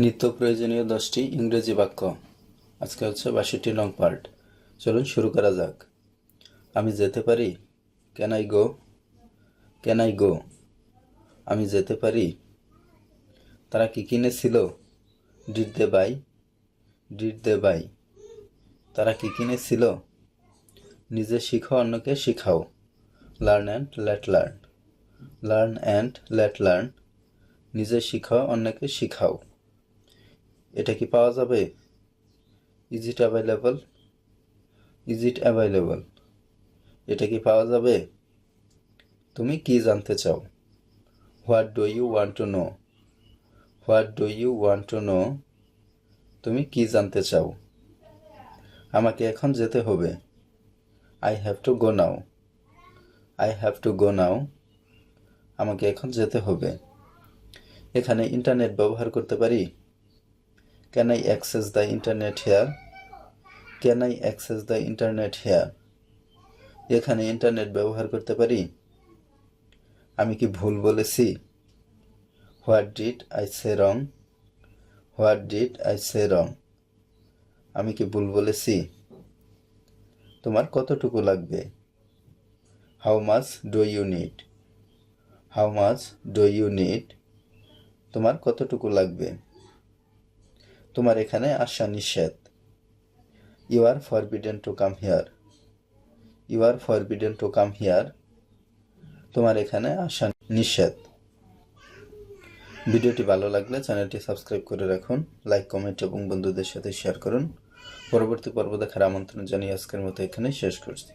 নিত্য প্রয়োজনীয় দশটি ইংরেজি বাক্য। আজকে হচ্ছে বাষট্টি নং পার্ট। চলুন শুরু করা যাক। আমি যেতে পারি? Can I go can I go আমি যেতে পারি? তারা কি কিনেছিল? Did they buy did they buy তারা কি কিনেছিল? নিজে শিখো, অন্যকে শিখাও। Learn and let learn learn and let learn নিজে শিখো, অন্যকে শিখাও। এটা কি পাওয়া যাবে? Is it available is it available এটা কি পাওয়া যাবে? তুমি কি জানতে চাও? What do you want to what do you you want to no তুমি কি জানতে চাও? আমাকে এখন যেতে হবে। I have to go now I have to go now আমাকে এখন যেতে হবে। এখানে ইন্টারনেট ব্যবহার করতে পারি? Can I access the internet here can I access the internet here এখানে ইন্টারনেট ব্যবহার করতে পারি? আমি কি ভুল বলেছি? What did I say wrong what did I say wrong আমি কি ভুল বলেছি? তোমার কতটুকু লাগবে? How much do you need how much do you need তোমার কতটুকু লাগবে? তোমার এখানে আসা নিষেধ। You are forbidden to come here you are forbidden to come here তোমার এখানে আসা নিষেধ। ভিডিওটি ভালো লাগলে চ্যানেলটি সাবস্ক্রাইব করে রাখুন, লাইক, কমেন্ট এবং বন্ধুদের সাথে শেয়ার করুন। পরবর্তী পর্ব দেখার আমন্ত্রণ জানিয়ে আজকের মতো এখানে শেষ করছি।